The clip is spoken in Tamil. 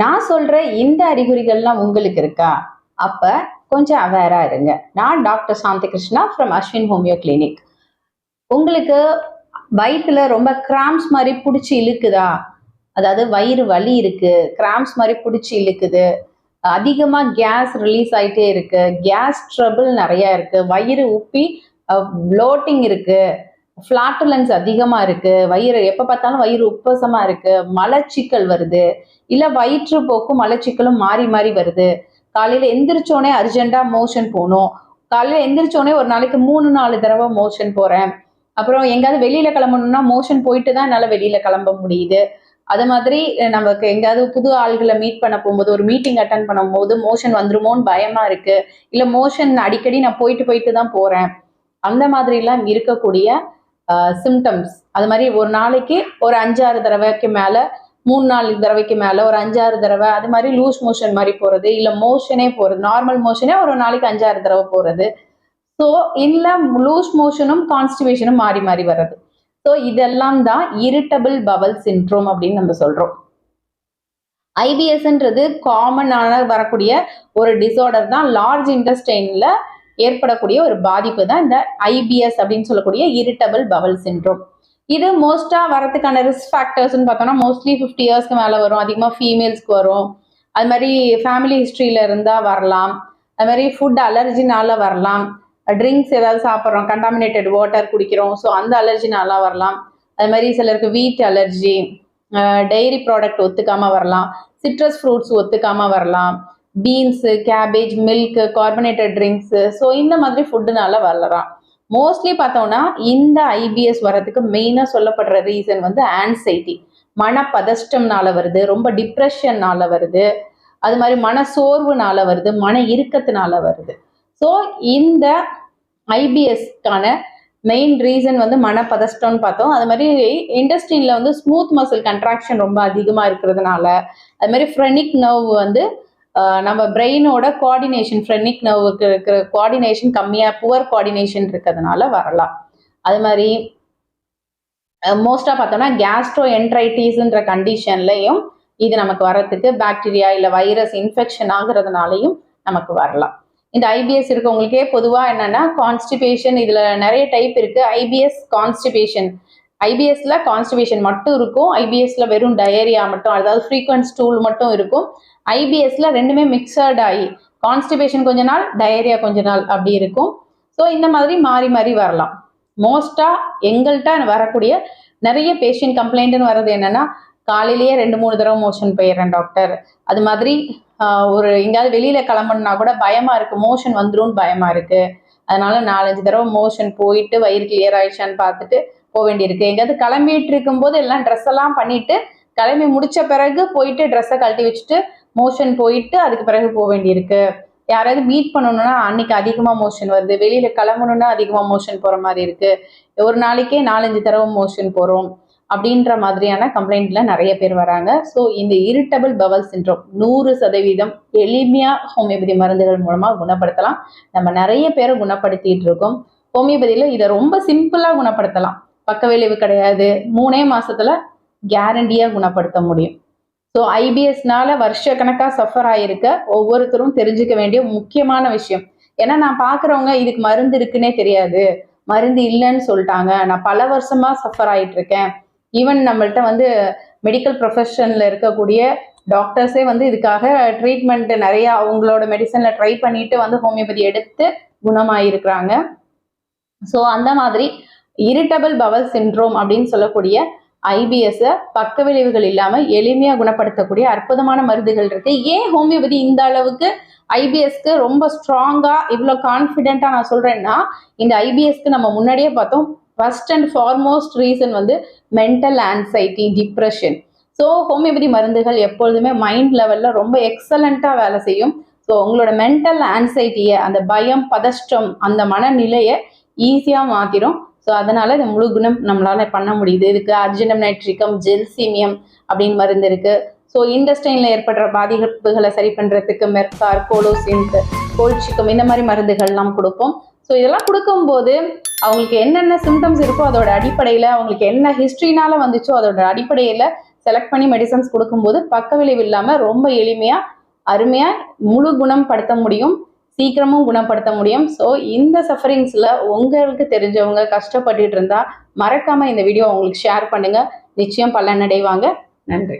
நான் சொல்ற இந்த அறிகுறிகள்லாம் உங்களுக்கு இருக்கா? அப்ப கொஞ்சம் அவேரா இருங்க. நான் doctor Shanti Krishna from Ashwin homeo clinic உங்களுக்கு வயிற்றுல ரொம்ப கிராம்ஸ் மாதிரி பிடிச்சி இழுக்குதா? அதாவது வயிறு வலி இருக்கு கிராம்ஸ் மாதிரி பிடிச்சி இழுக்குது. அதிகமாக கேஸ் ரிலீஸ் ஆகிட்டே இருக்கு. கேஸ் ட்ரபிள் நிறையா இருக்கு. வயிறு உப்பி ப்ளோட்டிங் இருக்குது ஃப்ளாட்டுலன்ஸ் அதிகமாக இருக்குது வயிறு எப்போ பார்த்தாலும் வயிறு உப்பசமாக இருக்குது மலச்சிக்கல் வருது. இல்லை வயிற்றுப்போக்கும் மலச்சிக்கலும் மாறி மாறி வருது. காலையில் எந்திரிச்சோடனே அர்ஜென்ட்டா மோஷன் போகணும். காலையில் எந்திரிச்சோடனே ஒரு நாளைக்கு மூணு நாலு தடவை மோஷன் போகிறேன் அப்புறம் எங்கேயாவது வெளியில் கிளம்பணும்னா மோஷன் போயிட்டு தான் என்னால் வெளியில் கிளம்ப முடியுது. அது மாதிரி நமக்கு எங்கேயாவது புது ஆள்களை மீட் பண்ண போகும்போது ஒரு மீட்டிங் அட்டன் பண்ணும்போது மோஷன் வந்துருமோன்னு பயமாக இருக்குது இல்லை மோஷன் அடிக்கடி நான் போயிட்டு போயிட்டு தான் போகிறேன் அந்த மாதிரிலாம் இருக்கக்கூடிய சிம்டம்ஸ் அது மாதிரி ஒரு நாளைக்கு ஒரு அஞ்சாறு தடவைக்கு மேலே மூணு நாலு தடவைக்கு மேலே ஒரு அஞ்சாறு தடவை அது மாதிரி லூஸ் மோஷன் மாதிரி போகிறது இல்லை மோஷனே போகிறது நார்மல் மோஷனே ஒரு நாளைக்கு அஞ்சாறு தடவை போகிறது ஸோ இல்லை லூஸ் மோஷனும் கான்ஸ்டிபேஷனும் மாறி மாறி வர்றது. ஸோ இதெல்லாம் தான் இரிட்டபிள் பவல் சிண்ட்ரோம் அப்படின்னு நம்ம சொல்கிறோம் ஐபிஎஸ்ன்றது காமனான வரக்கூடிய ஒரு டிசார்டர் தான் லார்ஜ் இன்டஸ்டைனில் ஏற்படக்கூடிய ஒரு பாதிப்பு தான் இந்த ஐபிஎஸ் அப்படின்னு சொல்லக்கூடிய இரிட்டபிள் பவல் சிண்ட்ரோம் இது மோஸ்டா வரதுக்கான ரிஸ்க் ஃபேக்டர்ஸ்னு பார்த்தோம்னா மோஸ்ட்லி ஃபிஃப்டி இயர்ஸ்க்கு மேலே வரும். அதிகமாக ஃபீமேல்ஸ்க்கு வரும். அது மாதிரி ஃபேமிலி ஹிஸ்ட்ரியில இருந்தால் வரலாம். அது மாதிரி ஃபுட் அலர்ஜினால வரலாம். ட்ரிங்க்ஸ் ஏதாவது சாப்பிட்றோம் கண்டாமினேட்டட் வாட்டர் குடிக்கிறோம் ஸோ அந்த அலர்ஜினால வரலாம். அது மாதிரி சிலருக்கு வீட் அலர்ஜி டெய்ரி ப்ராடக்ட் ஒத்துக்காமல் வரலாம். சிட்ரஸ் ஃப்ரூட்ஸ் ஒத்துக்காமல் வரலாம். Beans cabbage milk carbonated drinks so இந்த மாதிரி ஃபுட்டுனால வளரான் மோஸ்ட்லி பார்த்தோம்னா இந்த ஐபிஎஸ் வரதுக்கு மெயினாக சொல்லப்படுற ரீசன் வந்து ஆன்சைட்டி மனப்பதஷ்டம்னால வருது ரொம்ப டிப்ரெஷன்னால வருது. அது மாதிரி மன சோர்வுனால வருது மன இறுக்கத்தினால வருது. ஸோ இந்த ஐபிஎஸ்க்கான மெயின் ரீசன் வந்து மனப்பதஷ்டம்னு பார்த்தோம். அது மாதிரி இண்டஸ்ட்ரியில் வந்து ஸ்மூத் மசில் கன்ட்ராக்ஷன் ரொம்ப அதிகமாக இருக்கிறதுனால அது மாதிரி ஃப்ரெனிக் நர்வ் வந்து நம்ம பிரெயினோட கோஆர்டினேஷன் ஃப்ரெனிக் நர்வுக்கு இருக்கிற கோஆர்டினேஷன் கம்மியாக புவர் கோஆர்டினேஷன் இருக்கிறதுனால வரலாம். அது மாதிரி மோஸ்ட்டாக பார்த்தோம்னா கேஸ்ட்ரோ என்ட்ரைட்டிஸ்ன்ற கண்டிஷன்லையும் இது நமக்கு வரத்துக்கு பாக்டீரியா இல்லை வைரஸ் இன்ஃபெக்ஷன் ஆகுறதுனாலையும் நமக்கு வரலாம். இந்த ஐபிஎஸ் இருக்கவங்களுக்கே பொதுவாக என்னன்னா கான்ஸ்டிபேஷன் இதில் நிறைய டைப் இருக்கு. ஐபிஎஸ் கான்ஸ்டிபேஷன் ஐபிஎஸ்ல கான்ஸ்டிபியூஷன் மட்டும் இருக்கும். ஐபிஎஸ்ல வெறும் டயரியா மட்டும் அதாவது ஃப்ரீக்வன்ட் ஸ்டூல் மட்டும் இருக்கும். ஐபிஎஸ்ல ரெண்டுமே மிக்சர்ட் ஆகி கான்ஸ்டிபேஷன் கொஞ்ச நாள் டயரியா கொஞ்ச நாள் அப்படி இருக்கும். ஸோ இந்த மாதிரி மாறி மாறி வரலாம். மோஸ்டா எங்கள்கிட்ட வரக்கூடிய நிறைய பேஷண்ட் கம்ப்ளைண்ட்னு வர்றது என்னன்னா காலையிலேயே ரெண்டு மூணு தடவை மோஷன் போயிடுறேன் டாக்டர் அது மாதிரி ஒரு எங்கேயாவது வெளியில கிளம்பணும்னா கூட பயமா இருக்கு. மோஷன் வந்துரும்னு பயமா இருக்கு. அதனால நாலஞ்சு தடவை மோஷன் போயிட்டு வயிறு கிளியர் ஆயிடுச்சான்னு பார்த்துட்டு போக வேண்டியிருக்கு எங்கேயாவது கிளம்பிட்டு இருக்கும்போது எல்லாம் ட்ரெஸ் எல்லாம் பண்ணிட்டு கிளம்பி முடிச்ச பிறகு போயிட்டு ட்ரெஸ்ஸை கழட்டி வச்சுட்டு மோஷன் போயிட்டு அதுக்கு பிறகு போக வேண்டியிருக்கு யாராவது மீட் பண்ணணும்னா அன்னைக்கு அதிகமாக மோஷன் வருது. வெளியில கிளம்பணும்னா அதிகமாக மோஷன் போகிற மாதிரி இருக்கு. ஒரு நாளைக்கே நாலஞ்சு தடவை மோஷன் போகிறோம் அப்படின்ற மாதிரியான கம்ப்ளைண்ட்ல நிறைய பேர் வராங்க. ஸோ இந்த இரிட்டபிள் பவல் சின்ட்ரோம் நூறு சதவீதம் எளிமையாக ஹோமியோபதி மருந்துகள் மூலமாக குணப்படுத்தலாம். நம்ம நிறைய பேரை குணப்படுத்திட்டு இருக்கோம். ஹோமியோபதியில் இதை ரொம்ப சிம்பிளாக குணப்படுத்தலாம். பக்க விளைவு கிடையாது. மூணே மாசத்துல கேரண்டியா குணப்படுத்த முடியும். ஸோ ஐபிஎஸ்னால வருஷ கணக்கா சஃபர் ஆயிருக்க ஒவ்வொருத்தரும் தெரிஞ்சுக்க வேண்டிய முக்கியமான விஷயம். ஏன்னா நான் பார்க்குறவங்க இதுக்கு மருந்து இருக்குன்னே தெரியாது. மருந்து இல்லைன்னு சொல்லிட்டாங்க. நான் பல வருஷமா சஃபர் ஆயிட்டு இருக்கேன் ஈவன் நம்மள்ட்ட வந்து மெடிக்கல் ப்ரொஃபஷனில் இருக்கக்கூடிய டாக்டர்ஸே வந்து இதுக்காக ட்ரீட்மெண்ட் நிறைய அவங்களோட மெடிசன்ல ட்ரை பண்ணிட்டு வந்து ஹோமியோபதி எடுத்து குணமாயிருக்கிறாங்க. ஸோ அந்த மாதிரி இரிட்டபிள் பவல் சின்ட்ரோம் அப்படின்னு சொல்லக்கூடிய ஐபிஎஸ் பக்க விளைவுகள் இல்லாமல் எளிமையாக குணப்படுத்தக்கூடிய அற்புதமான மருந்துகள் இருக்கு. ஏன் ஹோமியோபதி இந்த அளவுக்கு ஐபிஎஸ்க்கு ரொம்ப ஸ்ட்ராங்காக இவ்வளோ கான்ஃபிடென்ட்டாக நான் சொல்கிறேன்னா இந்த ஐபிஎஸ்க்கு நம்ம முன்னாடியே பார்த்தோம். ஃபர்ஸ்ட் அண்ட் ஃபார்மோஸ்ட் ரீசன் வந்து mental anxiety depression so homeopathy மருந்துகள் எப்பொழுதுமே மைண்ட் லெவலில் ரொம்ப எக்ஸலண்ட்டாக வேலை செய்யும். ஸோ உங்களோட மென்டல் ஆன்சைட்டியை அந்த பயம் பதஷ்டம் அந்த மனநிலையை ஈஸியாக மாற்றிடும் ஸோ அதனால இது முழு குணம் நம்மளால பண்ண முடியுது. இதுக்கு அர்ஜினம் நைட்ரிகம் ஜெல்சீமியம் அப்படின்னு மருந்து இருக்கு. ஸோ இண்டஸ்டைனில் ஏற்படுற பாதிப்புகளை சரி பண்ணுறதுக்கு மெர்கார் கோலோசின்த் கோல்ச்சிக்கம் இந்த மாதிரி மருந்துகள்லாம் கொடுப்போம். ஸோ இதெல்லாம் கொடுக்கும்போது அவங்களுக்கு என்னென்ன சிம்டம்ஸ் இருக்கோ அதோட அடிப்படையில் அவங்களுக்கு என்ன ஹிஸ்ட்ரினால வந்துச்சோ அதோட அடிப்படையில் செலக்ட் பண்ணி மெடிசன்ஸ் கொடுக்கும்போது பக்க விளைவு இல்லாமல் ரொம்ப எளிமையாக அருமையாக முழு குணம் படுத்த முடியும். சீக்கிரமும் குணப்படுத்த முடியும். ஸோ இந்த சஃபரிங்ஸில் உங்களுக்கு தெரிஞ்சவங்க கஷ்டப்பட்டுட்டு இருந்தால் மறக்காமல் இந்த வீடியோ உங்களுக்கு ஷேர் பண்ணுங்கள் நிச்சயம் பலனடைவாங்க. நன்றி.